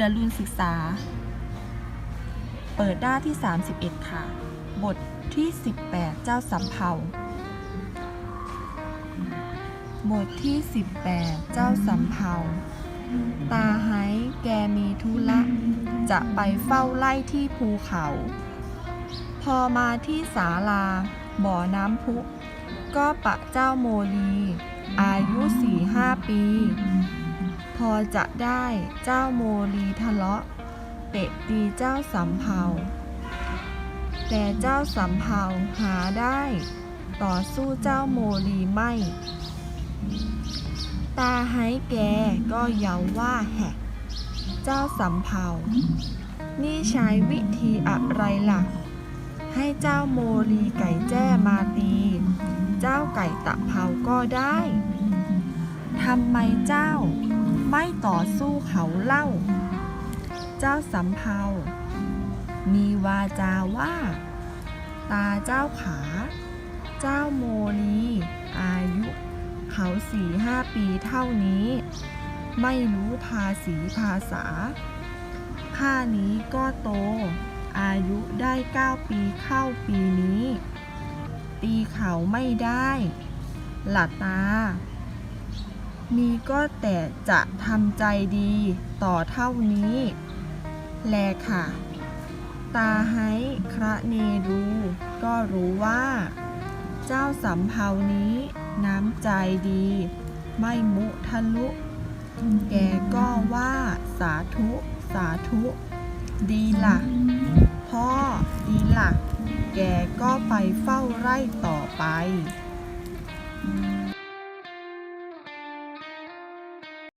ดารุนศึกษา เปิดหน้าที่ 31 ค่ะ บทที่ 18 เจ้าสำเภาบทที่ 18 เจ้าสำเภาตาไห้แกมีธุระจะไปเฝ้าไล่ที่ภูเขา พอมาที่ศาลา บ่อน้ำพุ ก็ปะเจ้าโมลี อายุสี่ห้าปี พอจะได้เจ้าโมลีทะเลาะเตะตีเจ้าสำเภาแต่เจ้าสำเภาหาได้ ต่อสู้เจ้าโมลีไม่ ตาไห้แกก็เยาว่าแหกเจ้าสำเภานี่ใช้วิธีอะไรล่ะ ให้เจ้าโมลีไก่แจ้มาตี เจ้าไก่ตะเภาก็ได้ทำไมเจ้า ไม่ต่อสู้เขาเล่า เจ้าสำเภา มีวาจาว่า ตาเจ้าขา เจ้าโมลีอายุเขาสี่ห้าปีเท่านี้ ไม่รู้ภาษีภาษา ข้านี้ก็โต อายุได้เก้าปีเข้าปีนี้ ตีเขาไม่ได้ หลัดตา มีก็แต่จะทำใจดีต่อเท่านี้ แลค่ะ ตาไห้คระเนดูก็รู้ว่า เจ้าสำเภานี้น้ำใจดี ไม่มุทะลุ แกก็ว่าสาธุสาธุ ดีล่ะ พ่อดีล่ะ แกก็ไปเฝ้าไร่ต่อไป